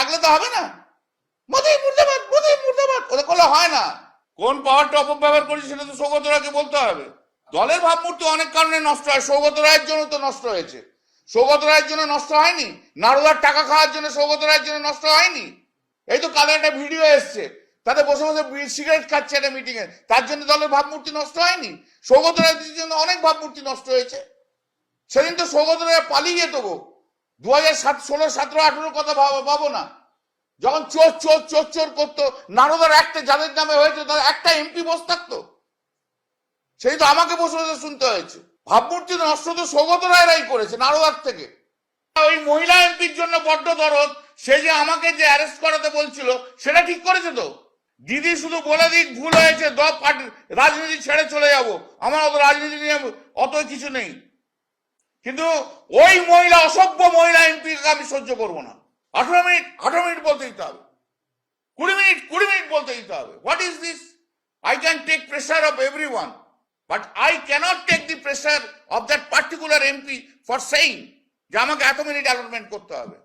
ডাকলে তো হবে না। মোদি মুর্দাবাদ মোদি মুর্দাবাদ। ওদের করলে হয় না। কোন পাওয়ারটা অপব্যবহার করেছে সেটা তো সৌগত রায়কে বলতে হবে। দলের ভাবমূর্তি অনেক কারণে নষ্ট হয়। সৌগত রায়ের জন্য তো নষ্ট হয়েছে। সৌগত রায়ের জন্য নষ্ট হয়নি? নারদার টাকা খাওয়ার জন্য সৌগত রায়ের জন্য নষ্ট হয়নি? এই তো কালে একটা ভিডিও এসছে। তাতে বসে বসে সিগারেট খাচ্ছে একটা মিটিং এ তার জন্য দলের ভাবমূর্তি নষ্ট হয়নি? সৌগত রায়ের জন্য অনেক ভাবমূর্তি নষ্ট হয়েছে। সেদিন তো সৌগত রায় পালিয়ে যেত গো। দু হাজার সাত, ষোলো, সতেরো আঠেরো কথা ভাব- না। যখন চোর চোর চোর চোর করতো, নারদার একটা, যাদের নামে হয়েছে, তার একটা এমপি বস থাকতো। সেই তো আমাকে বসে বসে শুনতে হয়েছে। ভাবমূর্তি নষ্ট তো সৌগত রায়রাই করেছে, নারদার থেকে। ওই মহিলা এমপির জন্য বড্ড দরদ, সে যে আমাকে যে অ্যারেস্ট করাতে বলছিল, সেটা ঠিক করেছে তো? দিদি শুধু বলে দিক, ভুল হয়েছে দ পার্টি রাজনীতি ছেড়ে চলে যাব। আমার অত রাজনীতি নিয়ে অত কিছু নেই। কিন্তু ওই মহিলা, অসভ্য মহিলা এমপিকে আমি সহ্য করব না। আঠারো মিনিট আঠারো মিনিট বলতে দিতে হবে। কুড়ি মিনিট কুড়ি মিনিট বলতে দিতে হবে। What is this I can take pressure of every one but I can't take the pressure of that particular MP for saying যে আমাকে এত মিনিট অ্যালটমেন্ট করতে হবে।